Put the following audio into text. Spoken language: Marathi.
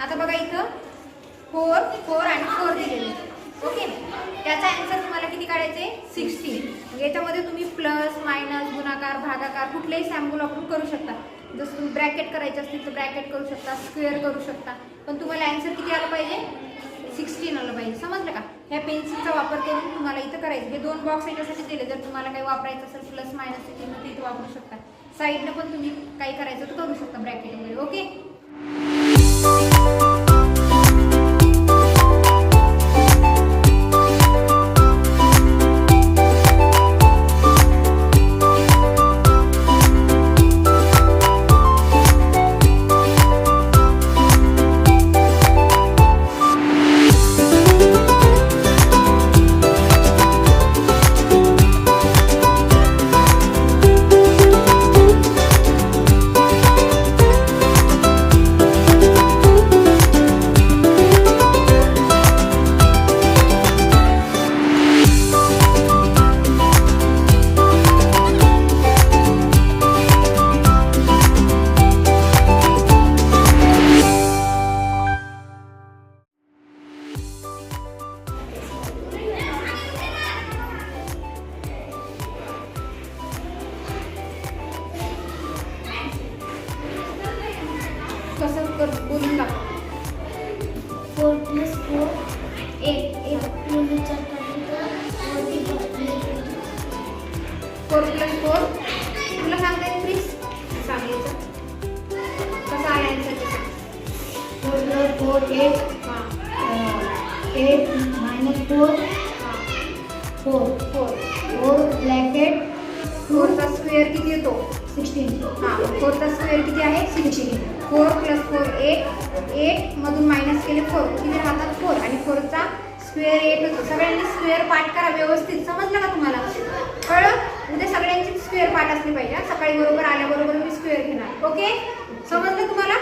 आता बघा इथं फोर फोर आणि फोर दिलेले ओके त्याचा आन्सर तुम्हाला किती काढायचे? सिक्स्टीन म्हणजे याच्यामध्ये तुम्ही प्लस मायनस गुणाकार भागाकार कुठलेही सॅम्पल वापरून करू शकता. जसं तुम्ही ब्रॅकेट करायचे असतील तर ब्रॅकेट करू शकता स्क्वेअर करू शकता. पण तुम्हाला आन्सर किती आलं पाहिजे? सिक्स्टीन आलं पाहिजे. समजलं का? ह्या पेन्सिलचा वापर करून तुम्हाला इथं करायचं. हे दोन बॉक्स याच्यासाठी दिले. जर तुम्हाला काही वापरायचं असेल प्लस मायनस चिन्ह ते इथं वापरू शकता. साईडनं पण तुम्ही काही करायचं तर करू शकता ब्रॅकेट वगैरे. ओके कसं कर बोलून दाखव four plus four eight eight four plus four तुला सांगता येईल प्लीज सांगायचं. कसं आहे answer four plus four eight हां. Eight minus four four four four bracket square किती येतो? सिक्स्टीन हां फोरचा स्क्वेअर किती आहे? Sixteen four plus four eight एटमधून minus केले फोर किती राहतात? फोर आणि फोरचा स्क्वेअर एट होतो. सगळ्यांनी स्क्वेअर पाठ करा व्यवस्थित. समजलं का तुम्हाला? कळलं? उद्या सगळ्यांची स्क्वेअर पाठ असली पाहिजे सकाळी बरोबर आल्याबरोबर मी स्क्वेअर घेणार. ओके समजलं तुम्हाला?